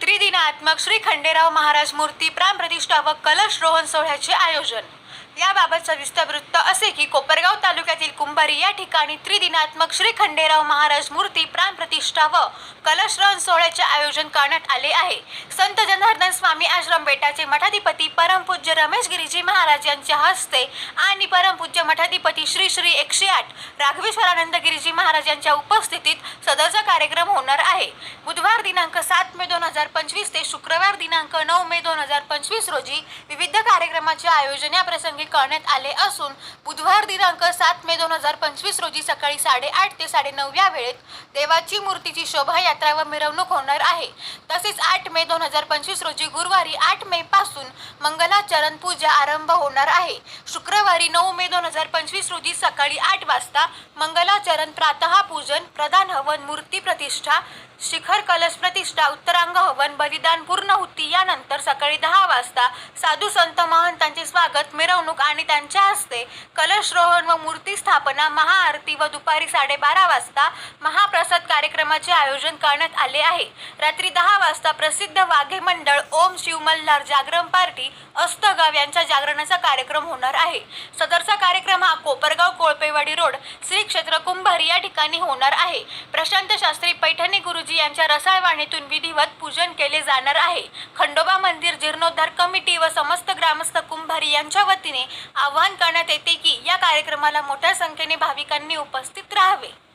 त्रिदिनात्मक श्री खंडेराव महाराज मूर्ती प्राणप्रतिष्ठा व कलश रोहन सोहळ्याचे आयोजन. याबाबत विस्तार वृत्त असे की कोपरगाव तालुक्यात कुंभारी या ठिकाणी त्रिदिनात्मक श्री खंडेराव महाराज मूर्ती प्राणप्रतिष्ठा व कलशरण सोहळ्याचे आयोजन करण्यात आले आहे. संत जनार्दन स्वामी आश्रम बेटाचे मठाधिपती परमपूज्य रमेश गिरीजी महाराज यांच्या हस्ते आणि परमपूज्य मठाधिपती श्री श्री एकशे आठ राघवेश्वरानंद गिरीजी महाराज यांच्या उपस्थितीत सदरचा कार्यक्रम होणार आहे. बुधवार दिनांक सात मे दोन हजार पंचवीस ते शुक्रवार दिनांक नऊ मे दोन हजार पंचवीस रोजी विविध कार्यक्रमाचे आयोजन या प्रसंगी करण्यात आले असून बुधवार दिनांक सात मे दोन हजार पंचवीस रोजी सकाळी साडेआठ ते साडेनऊ या वेळेत देवाची मूर्तीची शोभायात्रा व मिरवणूक होणार आहे. तसेच आठ मे दोन हजार पंचवीस रोजी गुरुवारी आठ मे पासून मंगलाचरण पूजा आरंभ होणार आहे. शुक्रवारी नऊ मे दोन हजार पंचवीस रोजी सकाळी आठ वाजता मंगलाचरण प्रातः पूजन प्रधान हवन मूर्ती प्रतिष्ठा शिखर कलश प्रतिष्ठा उत्तरांग हवन बलिदान पूर्णहुती यानंतर सकाळी दहा वाजता साधू संत महंतांचे स्वागत मिरवणूक आणि त्यांच्या हस्ते कलशरोहण व मूर्ती स्थापना महाआरती व दुपारी साडेबारा वाजता महाप्रसाद कार्यक्रमाचे आयोजन करण्यात आले आहे. रात्री दहा वाजता प्रसिद्ध वाघे मंडळ ओम शिव मल्हार जागरण पार्टी अस्तगाव यांच्या जागरणाचा कार्यक्रम होणार आहे. आहे. सदरचा कार्यक्रम हा कोपरगाव कोळपेवाडी रोड श्री क्षेत्र कुंभार या ठिकाणी होणार आहे. प्रशांत शास्त्री पैठणे गुरुजी यांच्या रसाळवाणीतून विधिवत पूजन केले जाणार आहे. खंडोबा मंदिर जीर्णोद्धार कमिटी व समस्त ग्रामस्थ कुंभारी यांच्या वतीने आवाहन करण्यात येते की या कार्यक्रमाला मोठ्या संख्येने भाविकांनी उपस्थित राहावे.